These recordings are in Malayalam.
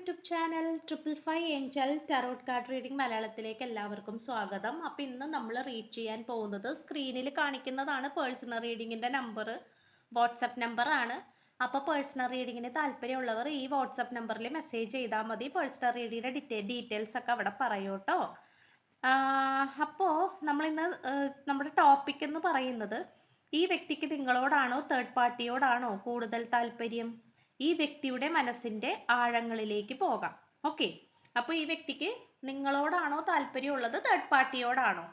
YouTube channel triple five angel tarot card reading മലയാളത്തിലേക്ക് എല്ലാവർക്കും സ്വാഗതം. അപ്പോൾ ഇന്ന് നമ്മൾ റീഡ് ചെയ്യാൻ പോകുന്നത് സ്ക്രീനിൽ കാണിക്കുന്നതാണ് പേഴ്സണൽ റീഡിങ്ങിന്റെ നമ്പർ വാട്സപ്പ് നമ്പറാണ് അപ്പോൾ പേഴ്സണൽ റീഡിങ്ങിന് താല്പര്യമുള്ളവർ ഈ വാട്സപ്പ് നമ്പറിൽ മെസ്സേജ് ചെയ്താൽ മതി. പേഴ്സണൽ റീഡിങ്ങിന്റെ ഡീറ്റെയിൽ ഡീറ്റെയിൽസ് ഒക്കെ അവിടെ പറയൂ കേട്ടോ അപ്പോൾ നമ്മളിന്ന് നമ്മുടെ ടോപ്പിക് എന്ന് പറയുന്നത് ഈ വ്യക്തിക്ക് നിങ്ങളോടാണോ തേർഡ് പാർട്ടിയോടാണോ കൂടുതൽ താല്പര്യം? ഈ വ്യക്തിയുടെ മനസ്സിന്റെ ആഴങ്ങളിലേക്ക് പോകാം. ഓക്കെ അപ്പോൾ ഈ വ്യക്തിക്ക് നിങ്ങളോടാണോ താല്പര്യമുള്ളത്? തേർഡ് പാർട്ടിയോടാണോ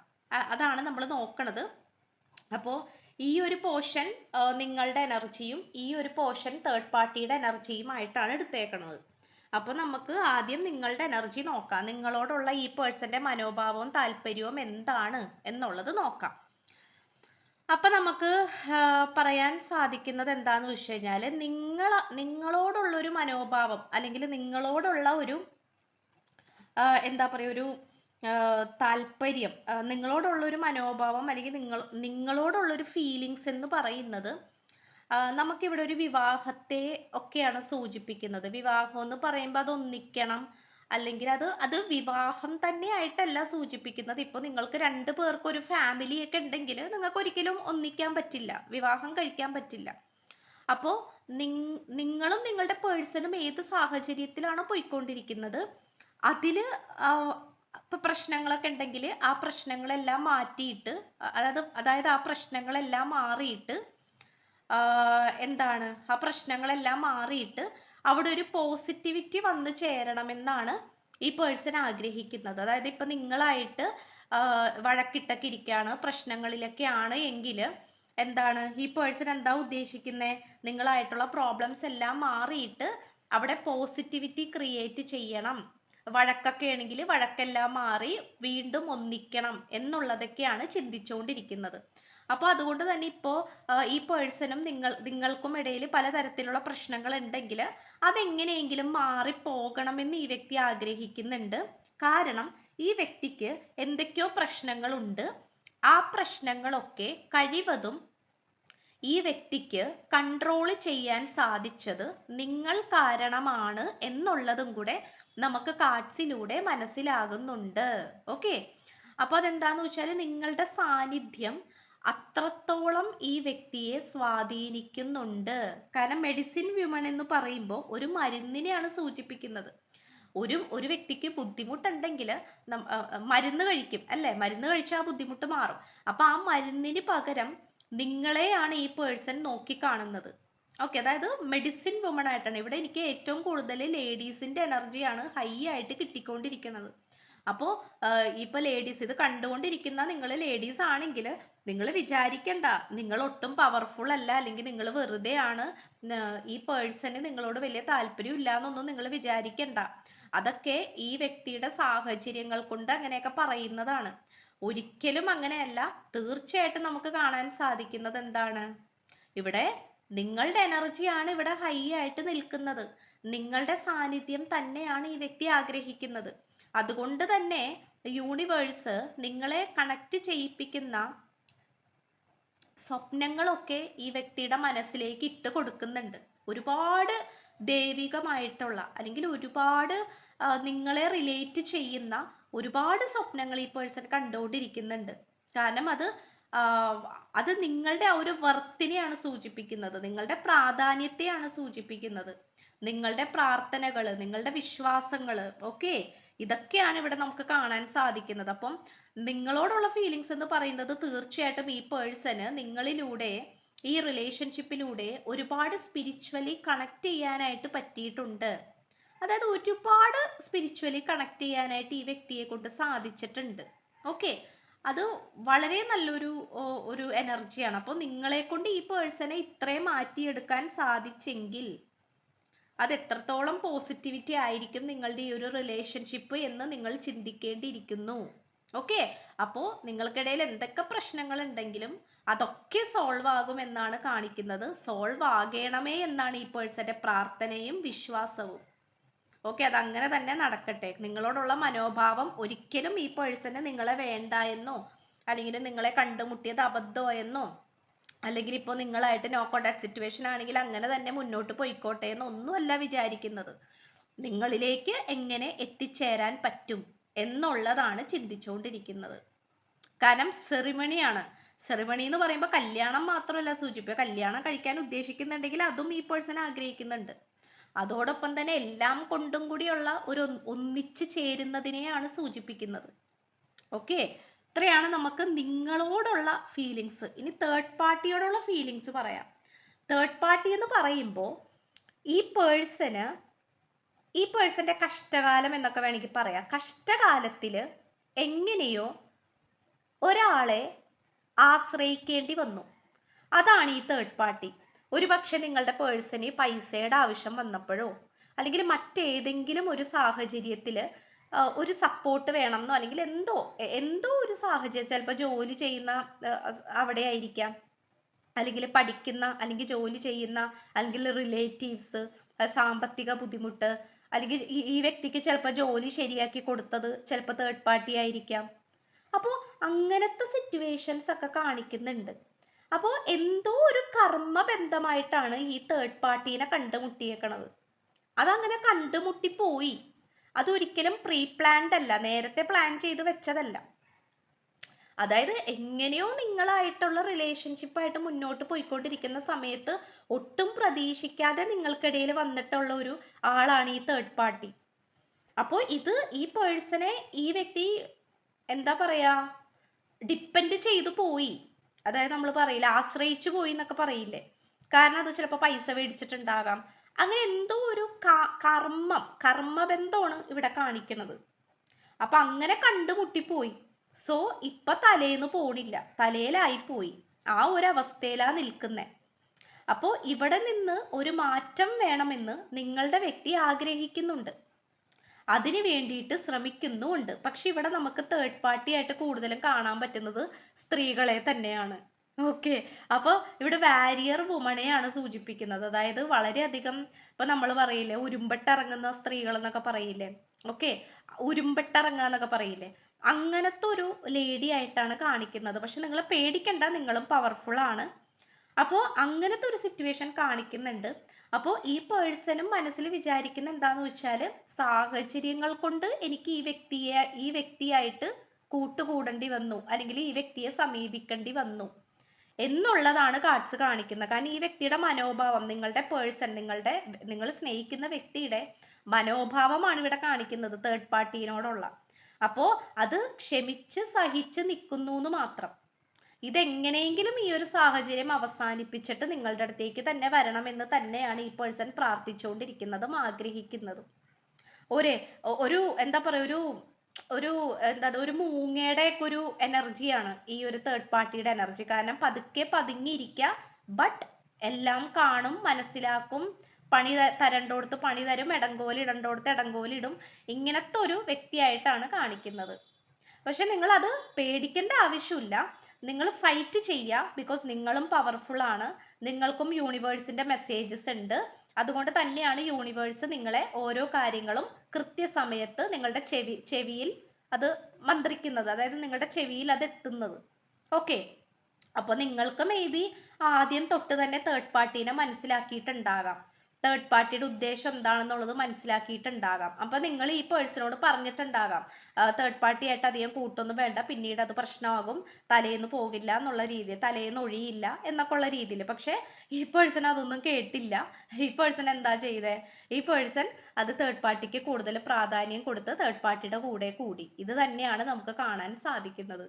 അതാണ് നമ്മൾ നോക്കണത്. അപ്പോൾ ഈ ഒരു പോർഷൻ നിങ്ങളുടെ എനർജിയും ഈ ഒരു പോർഷൻ തേർഡ് പാർട്ടിയുടെ എനർജിയുമായിട്ടാണ് എടുത്തേക്കണത്. അപ്പോൾ നമുക്ക് ആദ്യം നിങ്ങളുടെ എനർജി നോക്കാം. നിങ്ങളോടുള്ള ഈ പേഴ്സന്റെ മനോഭാവവും താല്പര്യവും എന്താണ് എന്നുള്ളത് നോക്കാം. അപ്പം നമുക്ക് പറയാൻ സാധിക്കുന്നത് എന്താന്ന് വെച്ച് കഴിഞ്ഞാൽ നിങ്ങൾ നിങ്ങളോടുള്ളൊരു മനോഭാവം അല്ലെങ്കിൽ നിങ്ങളോടുള്ള ഒരു എന്താ പറയുക ഒരു താല്പര്യം നിങ്ങളോടുള്ള നിങ്ങളോടുള്ളൊരു മനോഭാവം അല്ലെങ്കിൽ നിങ്ങൾ നിങ്ങളോടുള്ളൊരു ഫീലിങ്സ് എന്ന് പറയുന്നത് നമുക്കിവിടെ ഒരു വിവാഹത്തെ ഒക്കെയാണ് സൂചിപ്പിക്കുന്നത്. വിവാഹം എന്ന് പറയുമ്പോൾ അത് ഒന്നിക്കണം അല്ലെങ്കിൽ അത് അത് വിവാഹം തന്നെ ആയിട്ടല്ല സൂചിപ്പിക്കുന്നത്. ഇപ്പോൾ നിങ്ങൾക്ക് രണ്ട് പേർക്ക് ഒരു ഫാമിലി ഒക്കെ ഉണ്ടെങ്കിൽ നിങ്ങൾക്ക് ഒരിക്കലും ഒന്നിക്കാൻ പറ്റില്ല. വിവാഹം കഴിക്കാൻ പറ്റില്ല. അപ്പോൾ നിങ്ങളും നിങ്ങളുടെ പേഴ്സണും ഏത് സാഹചര്യത്തിലാണോ പോയിക്കൊണ്ടിരിക്കുന്നത് അതിൽ ഇപ്പം പ്രശ്നങ്ങളൊക്കെ ഉണ്ടെങ്കിൽ ആ പ്രശ്നങ്ങളെല്ലാം മാറ്റിയിട്ട് അതായത് അതായത് ആ പ്രശ്നങ്ങളെല്ലാം മാറിയിട്ട് എന്താണ്? ആ പ്രശ്നങ്ങളെല്ലാം മാറിയിട്ട് അവിടെ ഒരു പോസിറ്റിവിറ്റി വന്നു ചേരണമെന്നാണ് ഈ പേഴ്സൺ ആഗ്രഹിക്കുന്നത്. അതായത് ഇപ്പം നിങ്ങളായിട്ട് വഴക്കിട്ടൊക്കെ ഇരിക്കുകയാണ് പ്രശ്നങ്ങളിലൊക്കെയാണ് എങ്കിൽ എന്താണ് ഈ പേഴ്സൺ എന്താ ഉദ്ദേശിക്കുന്നത് നിങ്ങളായിട്ടുള്ള പ്രോബ്ലംസ് എല്ലാം മാറിയിട്ട് അവിടെ പോസിറ്റിവിറ്റി ക്രിയേറ്റ് ചെയ്യണം. വഴക്കൊക്കെ ആണെങ്കിൽ വഴക്കെല്ലാം മാറി വീണ്ടും ഒന്നിക്കണം എന്നുള്ളതൊക്കെയാണ് ചിന്തിച്ചുകൊണ്ടിരിക്കുന്നത് അപ്പോൾ അതുകൊണ്ട് തന്നെ ഇപ്പോൾ ഈ പേഴ്സണും നിങ്ങൾ നിങ്ങൾക്കും ഇടയിൽ പലതരത്തിലുള്ള പ്രശ്നങ്ങൾ ഉണ്ടെങ്കിൽ അതെങ്ങനെയെങ്കിലും മാറിപ്പോകണമെന്ന് ഈ വ്യക്തി ആഗ്രഹിക്കുന്നുണ്ട്. കാരണം ഈ വ്യക്തിക്ക് എന്തൊക്കെയോ പ്രശ്നങ്ങളുണ്ട്. ആ പ്രശ്നങ്ങളൊക്കെ കഴിവതും ഈ വ്യക്തിക്ക് കൺട്രോൾ ചെയ്യാൻ സാധിച്ചത് നിങ്ങൾ കാരണമാണ് എന്നുള്ളതും കൂടെ നമുക്ക് കാർഡ്സിലൂടെ മനസ്സിലാകുന്നുണ്ട്. ഓക്കെ? അപ്പോൾ അതെന്താന്ന് വെച്ചാൽ നിങ്ങളുടെ സാന്നിധ്യം അത്രത്തോളം ഈ വ്യക്തിയെ സ്വാധീനിക്കുന്നുണ്ട്. കാരണം മെഡിസിൻ വ്യൂമൺ എന്ന് പറയുമ്പോൾ ഒരു മരുന്നിനെയാണ് സൂചിപ്പിക്കുന്നത്. ഒരു ഒരു വ്യക്തിക്ക് ബുദ്ധിമുട്ടുണ്ടെങ്കിൽ മരുന്ന് കഴിക്കും അല്ലേ? മരുന്ന് കഴിച്ചാൽ ആ ബുദ്ധിമുട്ട് മാറും. അപ്പൊ ആ മരുന്നിന് പകരം നിങ്ങളെയാണ് ഈ പേഴ്സൺ നോക്കിക്കാണുന്നത്. ഓക്കെ അതായത് മെഡിസിൻ വുമൺ ആയിട്ടാണ്. ഇവിടെ എനിക്ക് ഏറ്റവും കൂടുതൽ ലേഡീസിന്റെ എനർജിയാണ് ഹൈ ആയിട്ട് കിട്ടിക്കൊണ്ടിരിക്കുന്നത്. അപ്പോൾ ഇപ്പോൾ ലേഡീസ് ഇത് കണ്ടുകൊണ്ടിരിക്കുന്ന നിങ്ങൾ ലേഡീസ് ആണെങ്കിൽ നിങ്ങൾ വിചാരിക്കണ്ട. നിങ്ങൾ ഒട്ടും പവർഫുൾ അല്ല അല്ലെങ്കിൽ നിങ്ങൾ വെറുതെ ആണ്. ഈ പേഴ്സന് നിങ്ങളോട് വലിയ താല്പര്യം ഇല്ല എന്നൊന്നും നിങ്ങൾ വിചാരിക്കണ്ട. അതൊക്കെ ഈ വ്യക്തിയുടെ സാഹചര്യങ്ങൾ കൊണ്ട് അങ്ങനെയൊക്കെ പറയുന്നതാണ്. ഒരിക്കലും അങ്ങനെയല്ല തീർച്ചയായിട്ടും നമുക്ക് കാണാൻ സാധിക്കുന്നത് എന്താണ്? ഇവിടെ നിങ്ങളുടെ എനർജിയാണ് ഇവിടെ ഹൈ ആയിട്ട് നിൽക്കുന്നത്. നിങ്ങളുടെ സാന്നിധ്യം തന്നെയാണ് ഈ വ്യക്തി ആഗ്രഹിക്കുന്നത്. അതുകൊണ്ട് തന്നെ യൂണിവേഴ്സ് നിങ്ങളെ കണക്ട് ചെയ്യിപ്പിക്കുന്ന സ്വപ്നങ്ങളൊക്കെ ഈ വ്യക്തിയുടെ മനസ്സിലേക്ക് ഇട്ട് കൊടുക്കുന്നുണ്ട്. ഒരുപാട് ദൈവികമായിട്ടുള്ള അല്ലെങ്കിൽ ഒരുപാട് നിങ്ങളെ റിലേറ്റ് ചെയ്യുന്ന ഒരുപാട് സ്വപ്നങ്ങൾ ഈ പേഴ്സൺ കണ്ടുകൊണ്ടിരിക്കുന്നുണ്ട്. കാരണം അത് അത് നിങ്ങളുടെ ആ ഒരു വർത്തിനെയാണ് സൂചിപ്പിക്കുന്നത്. നിങ്ങളുടെ പ്രാധാന്യത്തെയാണ് സൂചിപ്പിക്കുന്നത്. നിങ്ങളുടെ പ്രാർത്ഥനകൾ നിങ്ങളുടെ വിശ്വാസങ്ങൾ ഓക്കെ ഇതൊക്കെയാണ് ഇവിടെ നമുക്ക് കാണാൻ സാധിക്കുന്നത്. അപ്പം നിങ്ങളോടുള്ള ഫീലിങ്സ് എന്ന് പറയുന്നത് തീർച്ചയായിട്ടും ഈ പേഴ്സണ് നിങ്ങളിലൂടെ ഈ റിലേഷൻഷിപ്പിലൂടെ ഒരുപാട് സ്പിരിച്വലി കണക്ട് ചെയ്യാനായിട്ട് പറ്റിയിട്ടുണ്ട്. അതായത് ഒരുപാട് സ്പിരിച്വലി കണക്ട് ചെയ്യാനായിട്ട് ഈ വ്യക്തിയെ കൊണ്ട് സാധിച്ചിട്ടുണ്ട്. ഓക്കെ അത് വളരെ നല്ലൊരു ഒരു എനർജിയാണ് അപ്പോൾ നിങ്ങളെ കൊണ്ട് ഈ പേഴ്സണെ ഇത്രയും മാറ്റിയെടുക്കാൻ സാധിച്ചെങ്കിൽ അത് എത്രത്തോളം പോസിറ്റിവിറ്റി ആയിരിക്കും നിങ്ങളുടെ ഈ ഒരു റിലേഷൻഷിപ്പ് എന്ന് നിങ്ങൾ ചിന്തിക്കേണ്ടിയിരിക്കുന്നു. ഓക്കെ അപ്പോൾ നിങ്ങൾക്കിടയിൽ എന്തൊക്കെ പ്രശ്നങ്ങൾ ഉണ്ടെങ്കിലും അതൊക്കെ സോൾവ് ആകും എന്നാണ് കാണിക്കുന്നത്. സോൾവ് ആകണമേ എന്നാണ് ഈ പേഴ്സന്റെ പ്രാർത്ഥനയും വിശ്വാസവും. ഓക്കെ അതങ്ങനെ തന്നെ നടക്കട്ടെ. നിങ്ങളോടുള്ള മനോഭാവം ഒരിക്കലും ഈ പേഴ്സന് നിങ്ങളെ വേണ്ട എന്നോ അല്ലെങ്കിൽ നിങ്ങളെ കണ്ടുമുട്ടിയത് അബദ്ധമോ എന്നോ അല്ലെങ്കിൽ ഇപ്പോൾ നിങ്ങളായിട്ട് നോ കോണ്ടാക്ട് സിറ്റുവേഷൻ ആണെങ്കിൽ അങ്ങനെ തന്നെ മുന്നോട്ട് പോയിക്കോട്ടെ എന്നൊന്നുമല്ല വിചാരിക്കുന്നത്. നിങ്ങളിലേക്ക് എങ്ങനെ എത്തിച്ചേരാൻ പറ്റും എന്നുള്ളതാണ് ചിന്തിച്ചുകൊണ്ടിരിക്കുന്നത് കാരണം സെറിമണിയാണ് സെറിമണി എന്ന് പറയുമ്പോൾ കല്യാണം മാത്രമല്ല സൂചിപ്പിക്കുക. കല്യാണം കഴിക്കാൻ ഉദ്ദേശിക്കുന്നുണ്ടെങ്കിൽ അതും ഈ പേഴ്സൺ ആഗ്രഹിക്കുന്നുണ്ട്. അതോടൊപ്പം തന്നെ എല്ലാം കൊണ്ടും കൂടിയുള്ള ഒരു ഒന്നിച്ചു ചേരുന്നതിനെയാണ് സൂചിപ്പിക്കുന്നത്. ഓക്കെ ഇത്രയാണ് നമുക്ക് നിങ്ങളോടുള്ള ഫീലിങ്സ് ഇനി തേർഡ് പാർട്ടിയോടുള്ള ഫീലിങ്സ് പറയാം. തേർഡ് പാർട്ടി എന്ന് പറയുമ്പോൾ ഈ പേഴ്സന് ഈ പേഴ്സന്റെ കഷ്ടകാലം എന്നൊക്കെ വേണമെങ്കിൽ പറയാം. കഷ്ടകാലത്തിൽ എങ്ങനെയോ ഒരാളെ ആശ്രയിക്കേണ്ടി വന്നു. അതാണ് ഈ തേർഡ് പാർട്ടി ഒരുപക്ഷെ നിങ്ങളുടെ പേഴ്സന് പൈസയുടെ ആവശ്യം വന്നപ്പോഴോ അല്ലെങ്കിൽ മറ്റേതെങ്കിലും ഒരു സാഹചര്യത്തിൽ ഒരു സപ്പോർട്ട് വേണമെന്നോ അല്ലെങ്കിൽ എന്തോ എന്തോ ഒരു സാഹചര്യം ചിലപ്പോൾ ജോലി ചെയ്യുന്ന അവിടെ ആയിരിക്കാം അല്ലെങ്കിൽ പഠിക്കുന്ന അല്ലെങ്കിൽ ജോലി ചെയ്യുന്ന അല്ലെങ്കിൽ റിലേറ്റീവ്സ് സാമ്പത്തിക ബുദ്ധിമുട്ട് അല്ലെങ്കിൽ ഈ വ്യക്തിക്ക് ചിലപ്പോൾ ജോലി ശരിയാക്കി കൊടുത്തത് ചിലപ്പോൾ തേർഡ് പാർട്ടി ആയിരിക്കാം. അപ്പോൾ അങ്ങനത്തെ സിറ്റുവേഷൻസ് ഒക്കെ കാണിക്കുന്നുണ്ട്. അപ്പോൾ എന്തോ ഒരു കർമ്മ ബന്ധമായിട്ടാണ് ഈ തേർഡ് പാർട്ടീനെ കണ്ടുമുട്ടിയേക്കണത്. അതങ്ങനെ കണ്ടുമുട്ടിപ്പോയി. അതൊരിക്കലും പ്രീ പ്ലാൻഡ് അല്ല. നേരത്തെ പ്ലാൻ ചെയ്ത് വെച്ചതല്ല. അതായത് എങ്ങനെയോ നിങ്ങളായിട്ടുള്ള റിലേഷൻഷിപ്പായിട്ട് മുന്നോട്ട് പോയിക്കൊണ്ടിരിക്കുന്ന സമയത്ത് ഒട്ടും പ്രതീക്ഷിക്കാതെ നിങ്ങൾക്കിടയിൽ വന്നിട്ടുള്ള ഒരു ആളാണ് ഈ തേർഡ് പാർട്ടി അപ്പോൾ ഇത് ഈ പേഴ്സണെ ഈ വ്യക്തി എന്താ പറയാ ഡിപ്പെൻഡ് ചെയ്തു പോയി. അതായത് നമ്മൾ പറയില്ല ആശ്രയിച്ചു പോയി എന്നൊക്കെ പറയില്ലേ. കാരണം അത് ചിലപ്പോൾ പൈസ മേടിച്ചിട്ടുണ്ടാകാം. അങ്ങനെ എന്തോ ഒരു കർമ്മം കർമ്മബന്ധമാണ് ഇവിടെ കാണിക്കുന്നത് അപ്പൊ അങ്ങനെ കണ്ടുമുട്ടിപ്പോയി. സോ ഇപ്പൊ തലേന്ന് പോണില്ല. തലയിലായി പോയി ആ ഒരു അവസ്ഥയിലാ നിൽക്കുന്നേ. അപ്പോൾ ഇവിടെ നിന്ന് ഒരു മാറ്റം വേണമെന്ന് നിങ്ങളുടെ വ്യക്തി ആഗ്രഹിക്കുന്നുണ്ട്. അതിന് വേണ്ടിയിട്ട് ശ്രമിക്കുന്നുമുണ്ട്. പക്ഷെ ഇവിടെ നമുക്ക് തേർഡ് പാർട്ടി ആയിട്ട് കൂടുതലും കാണാൻ പറ്റുന്നത് സ്ത്രീകളെ തന്നെയാണ്. ഓക്കെ. അപ്പോൾ ഇവിടെ വാരിയർ വുമണയാണ് സൂചിപ്പിക്കുന്നത്. അതായത് വളരെയധികം ഇപ്പൊ നമ്മൾ പറയില്ലേ ഉരുമ്പെട്ടിറങ്ങുന്ന സ്ത്രീകൾ എന്നൊക്കെ പറയില്ലേ? ഓക്കെ. ഉരുമ്പെട്ടിറങ്ങുക എന്നൊക്കെ പറയില്ലേ? അങ്ങനത്തെ ഒരു ലേഡി ആയിട്ടാണ് കാണിക്കുന്നത്. പക്ഷെ നിങ്ങൾ പേടിക്കണ്ട നിങ്ങളും പവർഫുൾ ആണ്. അപ്പോൾ അങ്ങനത്തെ ഒരു സിറ്റുവേഷൻ കാണിക്കുന്നുണ്ട്. അപ്പോൾ ഈ പേഴ്സണും മനസ്സിൽ വിചാരിക്കുന്ന എന്താന്ന് വെച്ചാൽ സാഹചര്യങ്ങൾ കൊണ്ട് എനിക്ക് ഈ വ്യക്തിയെ ഈ വ്യക്തിയായിട്ട് കൂട്ടുകൂടേണ്ടി വന്നു. അല്ലെങ്കിൽ ഈ വ്യക്തിയെ സമീപിക്കേണ്ടി വന്നു. എന്നുള്ളതാണ് കാർഡ്സ് കാണിക്കുന്നത്. കാരണം ഈ വ്യക്തിയുടെ മനോഭാവം നിങ്ങളുടെ പേഴ്സൺ നിങ്ങളുടെ നിങ്ങൾ സ്നേഹിക്കുന്ന വ്യക്തിയുടെ മനോഭാവമാണ് ഇവിടെ കാണിക്കുന്നത് തേർഡ് പാർട്ടിനോടുള്ള അപ്പോൾ അത് ക്ഷമിച്ച് സഹിച്ച് നിൽക്കുന്നു എന്ന് മാത്രം. ഇതെങ്ങനെയെങ്കിലും ഈ ഒരു സാഹചര്യം അവസാനിപ്പിച്ചിട്ട് നിങ്ങളുടെ അടുത്തേക്ക് തന്നെ വരണമെന്ന് തന്നെയാണ് ഈ പേഴ്സൺ പ്രാർത്ഥിച്ചുകൊണ്ടിരിക്കുന്നതും ആഗ്രഹിക്കുന്നതും. ഒരേ ഒരു എന്താ പറയുക ഒരു ഒരു എന്താണ് ഒരു മൂങ്ങയുടെ ഒക്കെ ഒരു എനർജിയാണ് ഈ ഒരു തേർഡ് പാർട്ടിയുടെ എനർജി. കാരണം പതുക്കെ പതുങ്ങിയിരിക്കുക ബട്ട് എല്ലാം കാണും മനസ്സിലാക്കും പണി തരണ്ടോടത്ത് പണി തരും ഇടങ്കോലി ഇടണ്ടോടത്ത് ഇടങ്കോലിടും ഇങ്ങനത്തെ ഒരു വ്യക്തിയായിട്ടാണ് കാണിക്കുന്നത്. പക്ഷെ നിങ്ങൾ അത് പേടിക്കേണ്ട ആവശ്യമില്ല. നിങ്ങൾ ഫൈറ്റ് ചെയ്യുക ബിക്കോസ് നിങ്ങളും പവർഫുൾ ആണ്. നിങ്ങൾക്കും യൂണിവേഴ്സിന്റെ മെസ്സേജസ് ഉണ്ട്. അതുകൊണ്ട് തന്നെയാണ് യൂണിവേഴ്സ് നിങ്ങളെ ഓരോ കാര്യങ്ങളും കൃത്യസമയത്ത് നിങ്ങളുടെ ചെവി ചെവിയിൽ അത് മന്ത്രിക്കുന്നത്. അതായത് നിങ്ങളുടെ ചെവിയിൽ അത് എത്തുന്നത്. ഓക്കെ അപ്പോൾ നിങ്ങൾക്ക് മേ ബി ആദ്യം തൊട്ട് തന്നെ തേർഡ് പാർട്ടീനെ മനസ്സിലാക്കിയിട്ടുണ്ടാകാം. തേർഡ് പാർട്ടിയുടെ ഉദ്ദേശം എന്താണെന്നുള്ളത് മനസ്സിലാക്കിയിട്ടുണ്ടാകാം. അപ്പൊ നിങ്ങൾ ഈ പേഴ്സണോട് പറഞ്ഞിട്ടുണ്ടാകാം. തേർഡ് പാർട്ടി ആയിട്ട് അധികം കൂട്ടൊന്നും വേണ്ട. പിന്നീട് അത് പ്രശ്നമാകും. തലേന്ന് പോകില്ല എന്നുള്ള രീതിയിൽ തലേന്ന് ഒഴിയില്ല എന്നൊക്കെ ഉള്ള രീതിയിൽ. പക്ഷേ ഈ പേഴ്സൺ അതൊന്നും കേട്ടില്ല. ഈ പേഴ്സൺ എന്താ ചെയ്തേ? ഈ പേഴ്സൺ അത് തേർഡ് പാർട്ടിക്ക് കൂടുതൽ പ്രാധാന്യം കൊടുത്ത് തേർഡ് പാർട്ടിയുടെ കൂടെ കൂടി. ഇത് തന്നെയാണ് നമുക്ക് കാണാൻ സാധിക്കുന്നത്.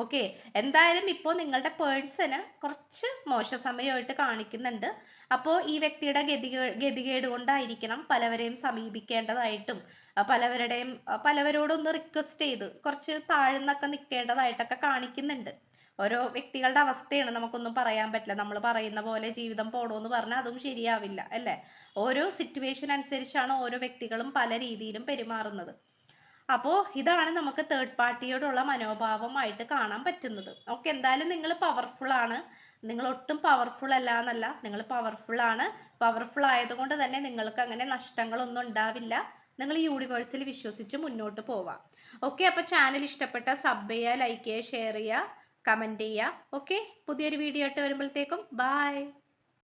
ഓക്കെ എന്തായാലും ഇപ്പോൾ നിങ്ങളുടെ പേഴ്സന് കുറച്ച് മോശ സമയമായിട്ട് കാണിക്കുന്നുണ്ട്. അപ്പോൾ ഈ വ്യക്തിയുടെ ഗതികേ ഗതികേട് കൊണ്ടായിരിക്കണം പലവരെയും സമീപിക്കേണ്ടതായിട്ടും പലവരുടെയും പലവരോടൊന്ന് റിക്വസ്റ്റ് ചെയ്ത് കുറച്ച് താഴ്ന്നൊക്കെ നിൽക്കേണ്ടതായിട്ടൊക്കെ കാണിക്കുന്നുണ്ട്. ഓരോ വ്യക്തികളുടെ അവസ്ഥയാണ് നമുക്കൊന്നും പറയാൻ പറ്റില്ല. നമ്മൾ പറയുന്ന പോലെ ജീവിതം പോണോന്ന് പറഞ്ഞാൽ അതും ശരിയാവില്ല അല്ലേ? ഓരോ സിറ്റുവേഷൻ അനുസരിച്ചാണ് ഓരോ വ്യക്തികളും പല രീതിയിലും പെരുമാറുന്നത്. അപ്പോൾ ഇതാണ് നമുക്ക് തേർഡ് പാർട്ടിയോടുള്ള മനോഭാവമായിട്ട് കാണാൻ പറ്റുന്നത്. ഓക്കെ എന്തായാലും നിങ്ങൾ പവർഫുൾ ആണ്. നിങ്ങൾ ഒട്ടും പവർഫുൾ അല്ല എന്നല്ല. നിങ്ങൾ പവർഫുൾ ആണ്. പവർഫുൾ ആയതുകൊണ്ട് തന്നെ നിങ്ങൾക്ക് അങ്ങനെ നഷ്ടങ്ങളൊന്നും ഉണ്ടാവില്ല. നിങ്ങൾ യൂണിവേഴ്സിൽ വിശ്വസിച്ച് മുന്നോട്ട് പോവാം. ഓക്കെ അപ്പോൾ ചാനൽ ഇഷ്ടപ്പെട്ട സബ് ചെയ്യുക ലൈക്ക് ചെയ്യുക ഷെയർ ചെയ്യുക കമന്റ് ചെയ്യുക. ഓക്കെ പുതിയൊരു വീഡിയോ ആയിട്ട് വരുമ്പോഴത്തേക്കും. ബായ്